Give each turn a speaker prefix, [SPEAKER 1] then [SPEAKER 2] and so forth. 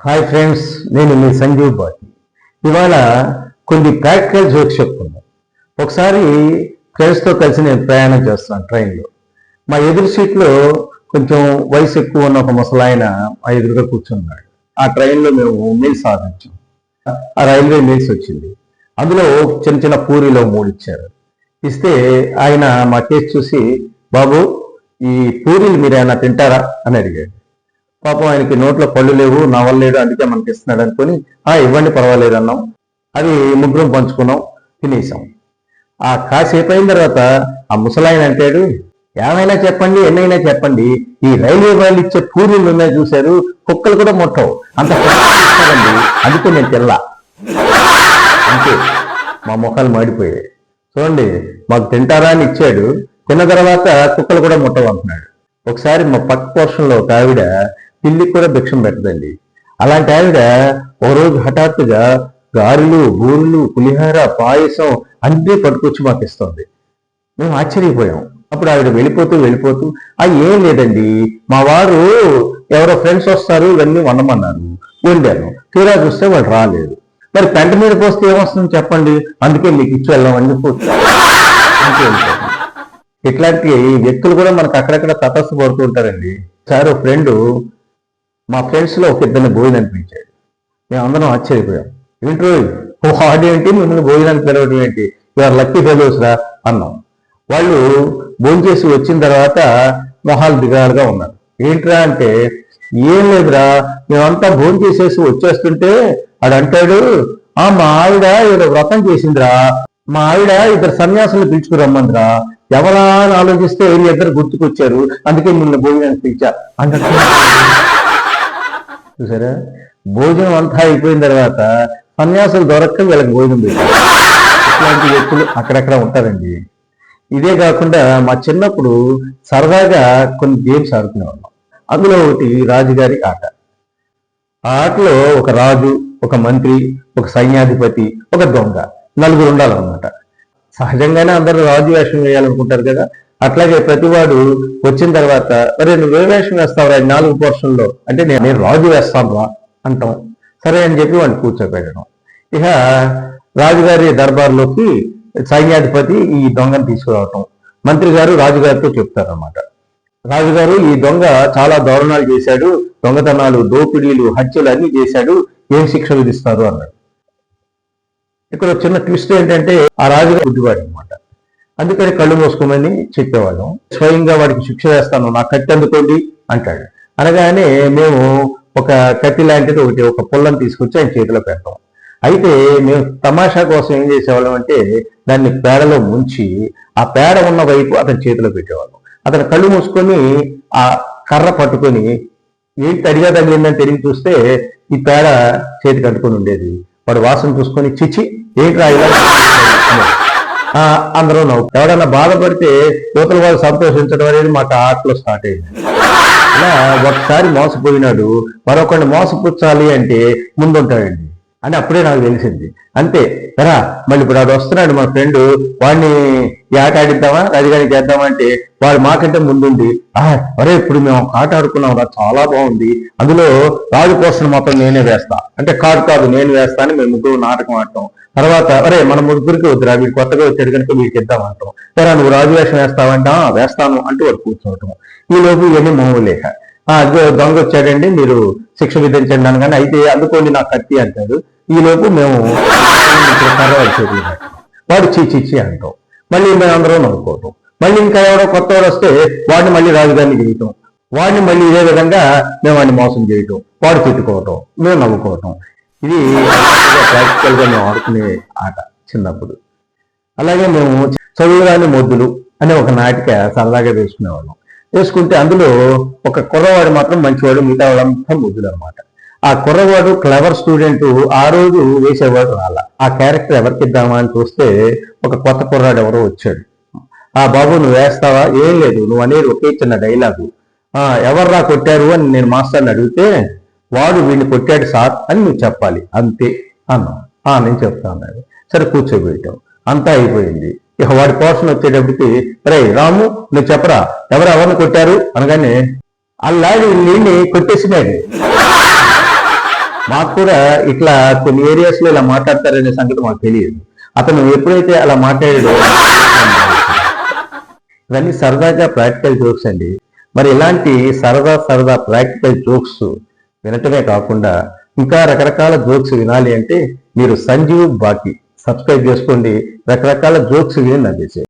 [SPEAKER 1] Hi friends నేను మీ Sanjeev bye. ఇవాళ కొన్ని ప్రాక్టికల్ జోక్స్ చెప్పుకుందాం. ఒకసారి ఫ్రెండ్స్తో కలిసి నేను ప్రయాణం చేస్తున్నాను ట్రైన్లో. మా ఎదురు సీట్లో కొంచెం వయసు ఎక్కువ ఉన్న ఒక ముసలాయన మా ఎదురుగా కూర్చున్నాడు. ఆ ట్రైన్లో మేము మీల్స్ సాధించాం. ఆ రైల్వే మీల్స్ వచ్చింది. అందులో చిన్న చిన్న పూరీలో మూడు ఇచ్చారు ఇస్తే ఆయన మా కేసు చూసి బాబు ఈ పూరీలు మీరు ఏమైనా తింటారా? అని అడిగాడు. పాపం ఆయనకి నోట్లో పళ్ళు లేవు నవలలేడు అందుకే మనకి ఇస్తున్నాడు అనుకుని ఆ ఇవ్వండి పర్వాలేదు అన్నాం. అది ముగ్గురం పంచుకున్నాం తినేసాం. ఆ కాసేపు అయిన తర్వాత ఆ ముసలాయన అంటాడు ఏమైనా చెప్పండి ఎన్నైనా చెప్పండి. ఈ రైల్వే వాళ్ళు ఇచ్చే పూరీలు ఉన్నాయి చూశారు కుక్కలు కూడా ముట్టవు. అంత అందుకే నేను తెల్ల అంతే. మా ముఖాలు మాడిపోయాయి. చూడండి మాకు తింటారా అని ఇచ్చాడు. తిన్న తర్వాత కుక్కలు కూడా ముట్టవు అంటున్నాడు. ఒకసారి మా పక్క పోర్షన్లో ఒక ఆవిడ పిల్లికి కూడా భిక్షం పెట్టదండి. అలాంటి ఆవిడ ఒకరోజు హఠాత్తుగా గారెలు బూరెలు పులిహార పాయసం అన్నీ పట్టుకొచ్చి మాకు ఇస్తుంది. మేము ఆశ్చర్యపోయాం. అప్పుడు ఆవిడ వెళ్ళిపోతూ వెళ్ళిపోతూ ఆ ఏం లేదండి. మా వారు ఎవరో ఫ్రెండ్స్ వస్తారు ఇవన్నీ వండమన్నారు. వండాను. తీరా చూస్తే వాళ్ళు రాలేదు. మరి పెంట మీద పోస్తే ఏమొస్తుంది చెప్పండి? అందుకే మీకు ఇచ్చి వెళ్ళామని చెప్పి ఇట్లాంటి వ్యక్తులు కూడా మనకు అక్కడక్కడ తటస్థ పడుతూ ఉంటారండి. సార్ ఫ్రెండు ఫ్రెండ్ మా ఫ్రెండ్స్లో ఒక ఇద్దరిని భోజనం పిలిచాడు. మేము అందరం ఆశ్చర్యపోయాం. ఏంటో ఓ హార్డ్ ఏంటి? మిమ్మల్ని భోజనానికి పిలవడం ఏంటి? ఇవాళ లక్కీ ఫెలోస్ రా అన్నాం. వాళ్ళు భోంచేసి వచ్చిన తర్వాత మొహాలు దిగాలుగా ఉన్నారు. ఏంట్రా అంటే ఏం లేదురా. మేమంతా భోంచేసేసి వచ్చేస్తుంటే ఆడు అంటాడు ఆ మా ఆవిడ ఏదో వ్రతం చేసిందిరా. మా ఆవిడ ఇద్దరు సన్యాసులు పిలుచుకురమ్మందిరా ఎవరా ఆలోచిస్తే ఇద్దరు గుర్తుకొచ్చారు. అందుకే మిమ్మల్ని భోజనానికి పిలిచా అన్నట్టు చూసారా? భోజనం అంతా అయిపోయిన తర్వాత సన్యాసులు దొరక్క వీళ్ళకి భోజనం పెట్టారు. ఇట్లాంటి వ్యక్తులు అక్కడక్కడ ఉంటారండి. ఇదే కాకుండా మా చిన్నప్పుడు సరదాగా కొన్ని గేమ్స్ ఆడుకునేవాళ్ళం. అందులో ఒకటి రాజుగారి ఆట. ఆ ఆటలో ఒక రాజు ఒక మంత్రి ఒక సైన్యాధిపతి ఒక దొంగ నలుగురు ఉండాలన్నమాట. సహజంగానే అందరూ రాజు వేషం వేయాలనుకుంటారు కదా. అట్లాగే ప్రతివాడు వచ్చిన తర్వాత మరి నువ్వే వేషం వేస్తావురా ఈ నాలుగు పోర్షన్లో అంటే నేను రాజు వేస్తాను రా అంటాం. సరే అని చెప్పి వాడిని కూర్చోపెట్టడం. ఇక రాజుగారి దర్బార్లోకి సైన్యాధిపతి ఈ దొంగను తీసుకురావటం. మంత్రి గారు రాజుగారితో చెప్తారన్నమాట. రాజుగారు ఈ దొంగ చాలా దారుణాలు చేశాడు దొంగతనాలు దోపిడీలు హత్యలు అన్ని చేశాడు ఏం శిక్ష విధిస్తారు అన్నాడు. ఇక్కడ చిన్న ట్విస్ట్ ఏంటంటే ఆ రాజుగారు గుడ్డివాడు అనమాట అందుకని కళ్ళు మూసుకోమని చెప్పేవాళ్ళం. స్వయంగా వాడికి శిక్ష వేస్తాను నా కత్తి అందుకోండి అంటాడు. అనగానే మేము ఒక కత్తి లాంటిది ఒకటి ఒక పుల్లని తీసుకొచ్చి ఆయన చేతిలో పెడతాం. అయితే మేము తమాషా కోసం ఏం చేసేవాళ్ళం అంటే దాన్ని పేడలో ముంచి ఆ పేడ ఉన్న వైపు అతని చేతిలో పెట్టేవాళ్ళం. అతను కళ్ళు మూసుకొని ఆ కర్ర పట్టుకొని ఏంటి తడిగా తగిలిందని తిరిగి చూస్తే ఈ పేడ చేతికి అంటుకొని ఉండేది. వాడు వాసన చూసుకొని చిచి ఏంటి రా ఇలా? అందరూ నవ్వు. ఎవడన్నా బాధపడితే యువతల వాళ్ళు సంతోషించడం అనేది మాకు ఆ ఆటలో స్టార్ట్ అయింది. ఇలా ఒకసారి మోసపోయినాడు మరొకరిని మోసపుచ్చాలి అంటే ముందుంటాడండి. అని అప్పుడే నాకు తెలిసింది. అంతే. రా మళ్ళీ ఇప్పుడు అది వస్తున్నాడు మా ఫ్రెండ్ వాడిని ఆట ఆడిద్దామా రజగాని చేద్దామా అంటే వాడు మాకంటే ముందుండి అరే ఇప్పుడు మేము ఒక ఆట ఆడుకున్నాం రా చాలా బాగుంది. అందులో రాజు కోసం మొత్తం నేనే వేస్తా. అంటే కాదు కాదు నేను వేస్తాను మేము ముగ్గురు నాటకం ఆడటం తర్వాత అరే మన ముగ్గురికి వద్దురా వీడు కొత్తగా వచ్చాడు కనుక వీడికి ఇద్దాం అంటాం. సరే నువ్వు రాజు వేషం వేస్తావంటా? "ఆ, వేస్తాను అంటూ వాడు కూర్చోవటం. ఈ లోపు ఇవన్నీ మోము లేక "ఆ, అదిగో దొంగ వచ్చాడండి మీరు శిక్ష విధించండి అనగానే అయితే అందుకోండి నా కత్తి అంటాడు. ఈ లోపు మేము వాడు కర్ర వాడి వాడు అంటాం. మళ్ళీ మేము అందరం నవ్వుకోవటం. మళ్ళీ ఇంకా ఎవడో కొత్త వాడు వస్తే వాడిని మళ్ళీ రాజధాని చేయటం. వాడిని మళ్ళీ ఇదే విధంగా మేము వాడిని మోసం చేయటం. వాడు తిట్టుకోవటం. మేము నవ్వుకోవటం. ఇది ప్రాక్టికల్గా మేము ఆడుకునే ఆట చిన్నప్పుడు. అలాగే మేము చదువురాని మొద్దులు అనే ఒక నాటిక సరదాగా వేసుకునేవాళ్ళం. వేసుకుంటే అందులో ఒక కుర్రవాడు మాత్రం మంచివాడు మిగతా వాళ్ళంతా ముద్దులు అనమాట ఆ కుర్రవాడు క్లవర్ స్టూడెంట్ ఆ రోజు వేసేవాడు రాలా ఆ క్యారెక్టర్ ఎవరికి ఇద్దామా అని చూస్తే ఒక కొత్త కుర్రాడు ఎవరో వచ్చాడు. ఆ బాబు నువ్వు వేస్తావా? ఏం లేదు నువ్వు అనేది ఒకే చిన్న డైలాగు ఎవర్రా కొట్టారు? అని నేను మాస్టర్ని అడిగితే వాడు వీడిని కొట్టాడు సార్ అని నువ్వు చెప్పాలి. అంతే అన్నాం ఆ నేను చెప్తా అన్నాడు. సరే కూర్చోబెట్టాం అంతా అయిపోయింది. ఇక వాడి పోర్షన్ వచ్చేటప్పటికి రే రాము నువ్వు చెప్పరా? ఎవరు ఎవరిని కొట్టారు? అనగానే అల్లాడి నీళ్ళని కొట్టేసినాడు. మాకు కూడా ఇట్లా కొన్ని ఏరియాస్లో ఇలా మాట్లాడతారనే సంగతి మాకు తెలియదు. అతను ఎప్పుడైతే అలా మాట్లాడాడో ఇవన్నీ సరదాగా ప్రాక్టికల్ జోక్స్ అండి. మరి ఇలాంటి సరదా సరదా ప్రాక్టికల్ జోక్స్ వినటమే కాకుండా ఇంకా రకరకాల జోక్స్ వినాలి అంటే మీరు సంజీవ్ బాకీ సబ్స్క్రైబ్ చేసుకోండి. రకరకాల జోక్స్ విని నవ్వేసే